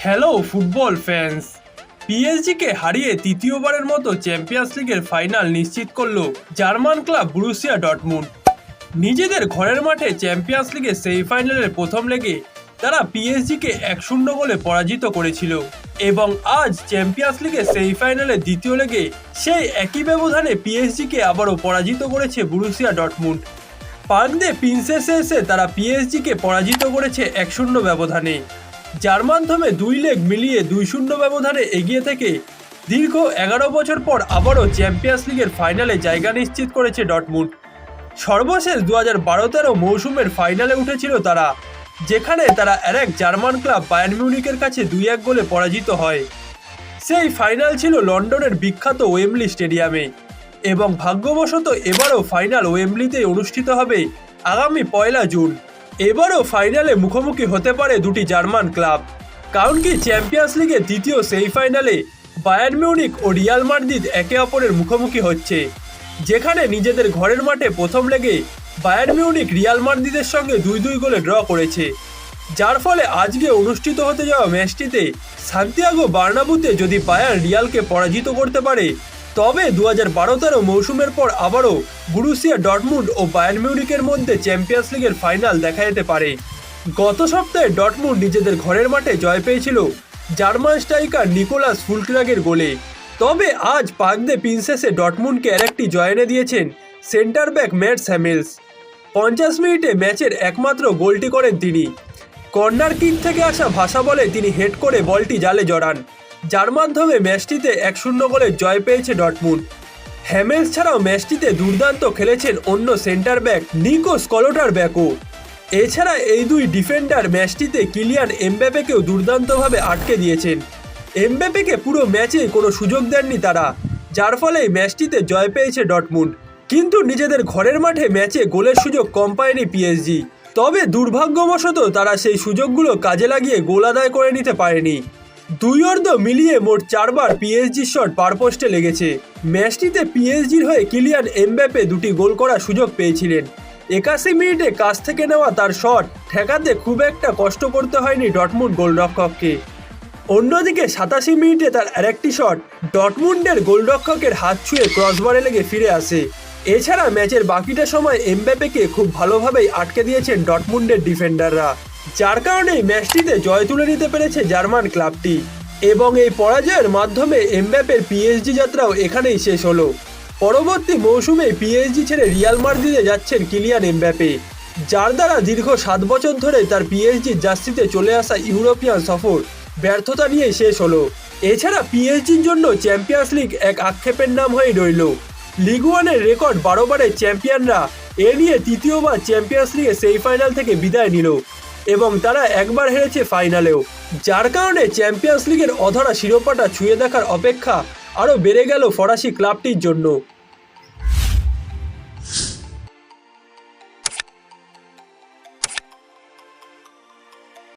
Hello football fans পিএসজিকে হারিয়ে তৃতীয়বারের মতো চ্যাম্পিয়ন্স লিগের ফাইনাল নিশ্চিত করল জার্মান ক্লাব ব্রুসিয়া ডটমুন্ড নিজেদের ঘরের মাঠে চ্যাম্পিয়ন্স লিগের সেমিফাইনালের প্রথম লেগে তারা পিএসজিকে এক শূন্য গোলে পরাজিত করেছিল এবং আজ চ্যাম্পিয়ন্স লিগের সেমিফাইনালের দ্বিতীয় লেগে সেই একই ব্যবধানে পিএসজিকে আবারও পরাজিত করেছে ব্রুসিয়া ডটমুন্ড পার্ক দে প্রিন্সেসে এসে তারা পিএসজিকে পরাজিত করেছে এক শূন্য ব্যবধানে। যার মাধ্যমে দুই লেগ মিলিয়ে দুই শূন্য ব্যবধানে এগিয়ে থেকে দীর্ঘ এগারো বছর পর আবারও চ্যাম্পিয়ন্স লিগের ফাইনালে জায়গা নিশ্চিত করেছে ডটমুন্ড। সর্বশেষ দু হাজার বারো তেরো মৌসুমের ফাইনালে উঠেছিল তারা, যেখানে তারা আর এক জার্মান ক্লাব বায়ার্ন মিউনিকের কাছে দুই এক গোলে পরাজিত হয়। সেই ফাইনাল ছিল লন্ডনের বিখ্যাত ওয়েমলি স্টেডিয়ামে এবং ভাগ্যবশত এবারও ফাইনাল ওয়েমলিতেই অনুষ্ঠিত হবে আগামী পয়লা জুন। এবারও ফাইনালে মুখোমুখি হতে পারে দুটি জার্মান ক্লাব। কারণ কি চ্যাম্পিয়ন্স লিগের দ্বিতীয় সেই ফাইনালে বায়ার্ন মিউনিক ও রিয়াল মাদ্রিদ একে অপরের মুখোমুখি হচ্ছে। যেখানে নিজেদের ঘরের মাঠে প্রথম লেগে বায়ার্ন মিউনিক রিয়াল মাদ্রিদের সঙ্গে দুই দুই গোলে ড্র করেছে। যার ফলে আজকে অনুষ্ঠিত হতে যাওয়া ম্যাচটিতে সান্তিয়াগো বার্নাবুতে যদি বায়ার রিয়ালকে পরাজিত করতে পারে তবে দু হাজার বারো তেরো মৌসুমের পর আবারও বুরুসিয়া ডটমুন্ড ও বায়ার্ন মিউনিকের মধ্যে চ্যাম্পিয়ন্স লিগের ফাইনাল দেখা যেতে পারে। গত সপ্তাহে ডটমুন্ড নিজেদের ঘরের মাঠে জয় পেয়েছিল জার্মান স্ট্রাইকার নিকোলাস ফুলক্রাগের গোলে। তবে আজ পাকদে প্রিন্সেসে ডটমুন্ডকে আরেকটি জয় এনে দিয়েছেন সেন্টার ব্যাক ম্যাট স্যামেলস পঞ্চাশ মিনিটে ম্যাচের একমাত্র গোলটি করেন তিনি। কর্নার কিক থেকে আসা ভাষা বলে তিনি হেড করে বলটি জালে জড়ান। যার মাধ্যমে ম্যাচটিতে এক শূন্য গোলে জয় পেয়েছে ডটমুন্ড। হ্যামেলস ছাড়াও ম্যাচটিতে দুর্দান্ত খেলেছেন অন্য সেন্টার ব্যাক নিকো স্কলোটার ব্যাকও এছাড়া এই দুই ডিফেন্ডার ম্যাচটিতে কিলিয়ান এমব্যাপেকেও দুর্দান্তভাবে আটকে দিয়েছেন। এমব্যাপেকে পুরো ম্যাচে কোনো সুযোগ দেননি তারা, যার ফলে ম্যাচটিতে জয় পেয়েছে ডটমুন্ড। কিন্তু নিজেদের ঘরের মাঠে ম্যাচে গোলের সুযোগ কম পায়নি পিএসজি। তবে দুর্ভাগ্যবশত তারা সেই সুযোগগুলো কাজে লাগিয়ে গোল আদায় করে নিতে পারেনি। দুই অর্ধ মিলিয়ে মোট চারবার পিএসজির শট পার পোস্টে লেগেছে। ম্যাচটিতে পিএসজির হয়ে কিলিয়ান এমব্যাপে দুটি গোল করার সুযোগ পেয়েছিলেন। একাশি মিনিটে কাছ থেকে নেওয়া তার শট ঠেকাতে খুব একটা কষ্ট করতে হয়নি ডটমুন্ড গোলরক্ষককে। অন্যদিকে সাতাশি মিনিটে তার আরেকটি শট ডটমুন্ডের গোলরক্ষকের হাত ছুঁয়ে ক্রসবারে লেগে ফিরে আসে। এছাড়া ম্যাচের বাকিটা সময় এমব্যাপেকে খুব ভালোভাবেই আটকে দিয়েছেন ডটমুন্ডের ডিফেন্ডাররা যার কারণে ম্যাচটিতে জয় তুলে নিতে পেরেছে জার্মান ক্লাবটি। এবং এই পরাজয়ের মাধ্যমে এমব্যাপের পিএসজি যাত্রাও এখানেই শেষ হলো। পরবর্তী মৌসুমে পিএসজি ছেড়ে রিয়াল মাদ্রিদে যাচ্ছেন কিলিয়ান এমব্যাপে যার দ্বারা দীর্ঘ সাত বছর ধরে তার পিএসজির জার্সিতে চলে আসা ইউরোপিয়ান সফর ব্যর্থতা নিয়ে শেষ হলো। এছাড়া পিএসজির জন্য চ্যাম্পিয়ন্স লিগ এক আক্ষেপের নাম হয়ে রইল। লিগ ওয়ানের রেকর্ড বারোবারের চ্যাম্পিয়নরা এ নিয়ে তৃতীয়বার চ্যাম্পিয়ন্স লিগে সেই ফাইনাল থেকে বিদায় নিল। এবং তারা একবার হেরেছে ফাইনালেও, যার কারণে চ্যাম্পিয়ন্স লিগের অধরা শিরোপাটা ছুঁয়ে দেখার অপেক্ষা আরও বেড়ে গেল ফরাসি ক্লাবটির জন্য।